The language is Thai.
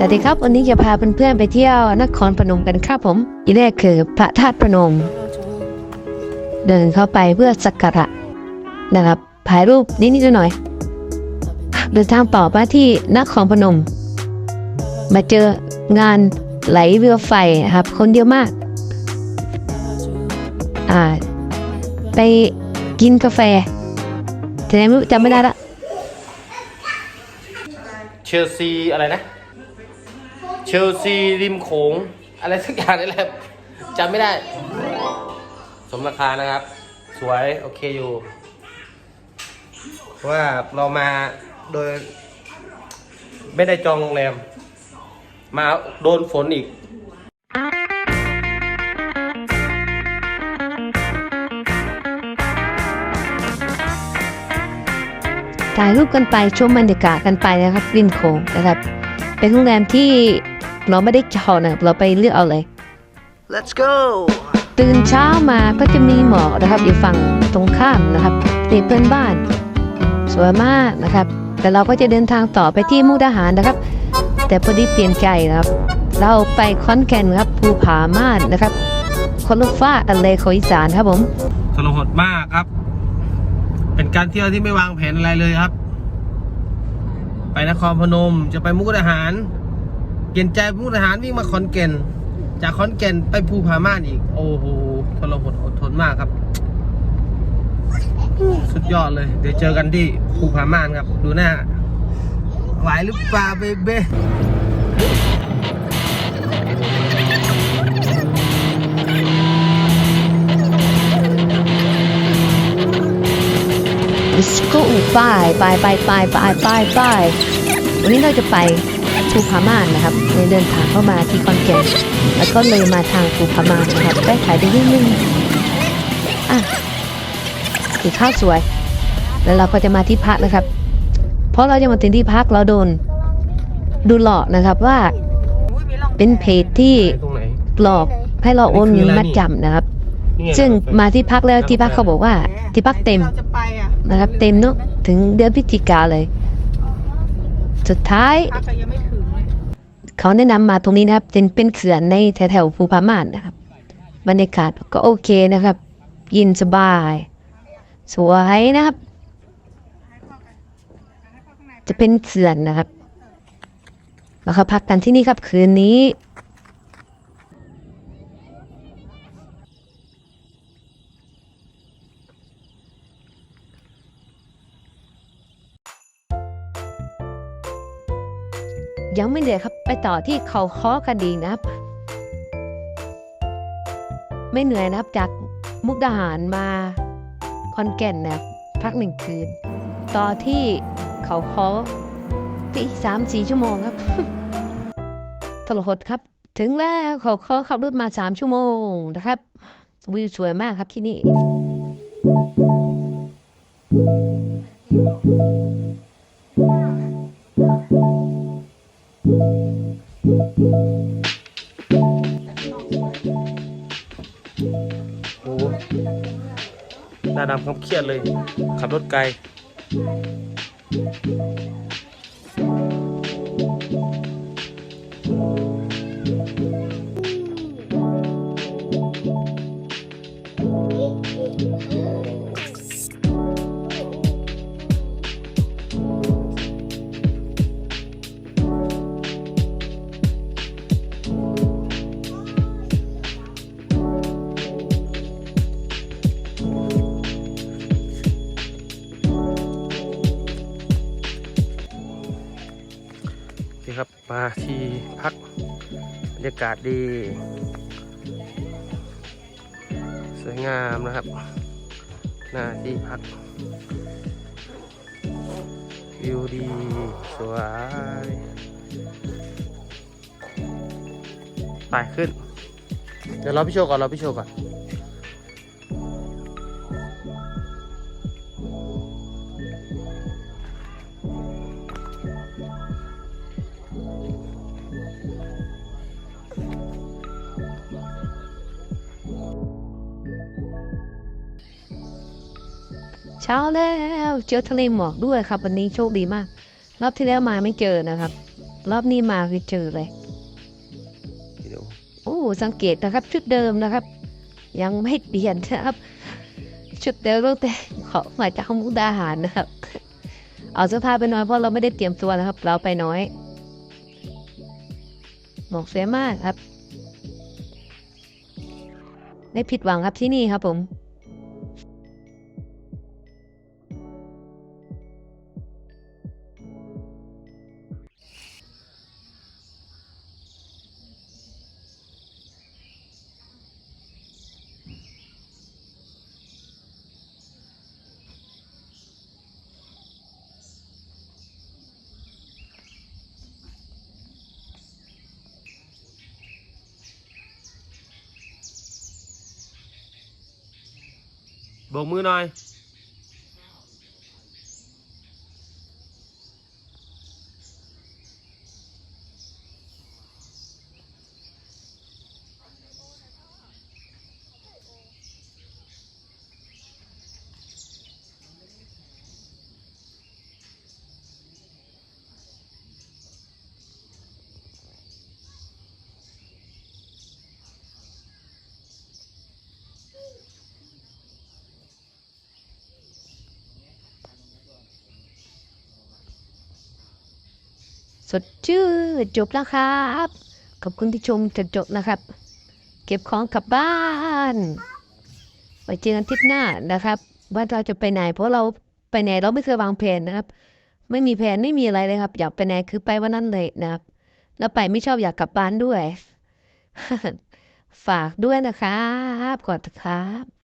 สวัสดีครับ วันนี้จะพาเพื่อนๆไปเที่ยวนครพนมกันครับผมอีแรกคือพระธาตุพนม เดินเข้าไปเพื่อสักการะนะครับถ่ายรูปนิดๆหน่อยๆเดินทางต่อมาที่นครพนม มาเจองานไหลเรือไฟครับ คนเยอะมาก อ่า ไปกินกาแฟแต่ไม่รู้จำไม่ได้ละเชลซีอะไรนะ เชลซีริมโขง อะไรสักอย่างนี่แหละจำไม่ได้ สมราคานะครับ สวย โอเคอยู่เพราะว่าเรามาโดย ไม่ได้จองโรงแรม มาโดนฝนอีกถ่ายรูปกันไปชมบรรยากาศกันไปนะครับริมโขงนะครับ เป็นโรงแรมที่ เราไม่ได้จองนะครับเราไปเลือกเอาเลย Let's go! ตื่นเช้ามาก็จะมีหมอกนะครับอยู่ฝั่งตรงข้ามนะครับติดเพื่อนบ้าน สวยมากนะครับ แต่เราก็จะเดินทางต่อไปที่มุกดาหารนะครับ แต่พอดีเปลี่ยนใจนะครับ เราไปคอนแก่นครับภูผาม่านนะครับคนละฟ้ากกันเลยของอีสานครับผมทรหดมากครับ เป็นการเที่ยวที่ไม่วางแผนอะไรเลยครับ ไปนครพนมจะไปมุกดาหารเป ลี่ยนใจมุกดาหารวิ่งมาขอนแก่น จากขอนแก่นไปภูผาม่านอีก โอ้โหทรหดอดทนมากครับ สุดยอดเลย เดี๋ยวเจอกันที่ภูผาม่านครับ ดูหน้า ไหวหรือเปล่าเบเบ้ Let's go ไปไปไปไปไปไปไปวันนี้เราจะไป ภูผาม่านนะครับในเดินทางเข้ามาที่คอนแก่นแล้วก็เลยมาทางภูผาม่านนะครับได้ขายได้นิดนึงอะสีข้าวสวย แล้วเราก็จะมาที่พักนะครับ เพราะเราจะมาถึงที่พักเราโดนดูหลอกนะครับว่าเป็นเพจที่หลอกให้เราโอนเงินมัดจำนะครับ ซึ่งมาที่พักแล้วที่พักเขาบอกว่า ที่พักเต็มนะครับ เต็มเนอะถึงเดือนพฤศจิกาเลย สุดท้าย เขาแนะนำมาตรงนี้นะครับเป็นเป็นเขื่อนในแถวๆภูพาม่านนะครับ บรรยากาศก็โอเคนะครับ ยินสบาย สวยนะครับ จะเป็นเขื่อนนะครับแล้วก็พักกันที่นี่ครับคืนนี้ ยังไม่เหนื่อยครับ ไปต่อที่เขาค้อกันดีนะครับ ไม่เหนื่อยนะครับจากมุกดาหารมาคอนแก่นนะครับพักหนึ่งคืน ต่อที่เขาค้อที่สามสี่ชั่วโมงครับทรหดครับ ถึงแล้วเขาค้อขับรถมาสามชั่วโมงนะครับวิวสวยมากครับที่นี่ โอ้หน้าดำเขาเครียดเลย ขับรถไกล มาที่พักบรรยากาศดี สวยงามนะครับ หน้าที่พัก วิวดี สวย ไปขึ้น เดี๋ยวรอพี่โชว์ก่อนรอพี่โชว์ก่อน ช้าแล้วเจอทะเลหมอกด้วยครับ วันนี้โชคดีมาก รอบที่แล้วมาไม่เจอนะครับ รอบนี้มาคือเจอเลยเดี๋ยวโอ้สังเกตนะครับ ชุดเดิมนะครับ ยังไม่เปลี่ยนนะครับ ชุดเดิมตั้งแต่ขอมาจากมุกดาหารนะครับ เอาเสื้อผ้าไปน้อยเพราะเราไม่ได้เตรียมตัวนะครับ เราไปน้อยหมอกสวยมากครับไม่ผิดหวังครับที่นี่ครับผม บกมือหน่อย สดชื่นจบแล้วครับ ขอบคุณที่ชมจนจบนะครับ เก็บของกลับบ้านไปเจอกันทริปหน้านะครับว่าเราจะไปไหน เพราะเราไปไหนเราไม่เคยวางแผนนะครับ ไม่มีแผนไม่มีอะไรเลยครับ อยากไปไหนคือไปวันนั้นเลยนะครับ แล้วไปไม่ชอบอยากกลับบ้านด้วย ฝากด้วยนะครับกดครับ